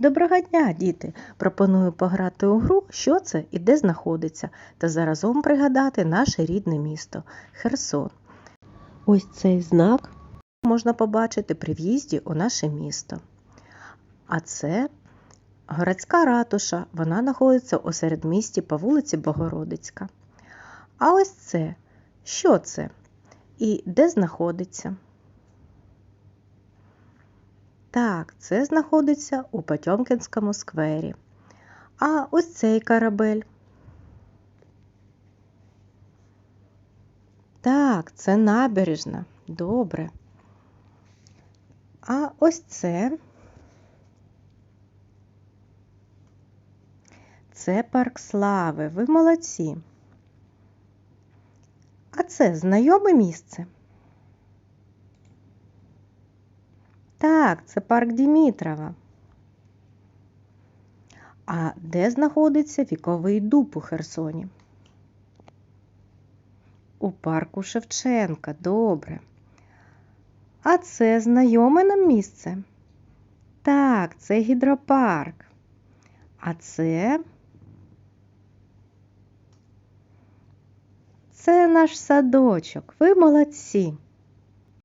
Доброго дня, діти! Пропоную пограти у гру, що це і де знаходиться, та заразом пригадати наше рідне місто Херсон. Ось цей знак можна побачити при в'їзді у наше місто. А це городська ратуша, вона знаходиться у середмісті по вулиці Богородицька. А ось це, що це і де знаходиться? Так, це знаходиться у Потьомкінському сквері. А ось цей корабель. Так, це набережна. Добре. А ось це. Це парк слави. Ви молодці. А це знайоме місце? Так, це парк Дімітрова. А де знаходиться віковий дуб у Херсоні? У парку Шевченка. Добре. А це знайоме нам місце? Так, це гідропарк. А це це наш садочок. Ви молодці.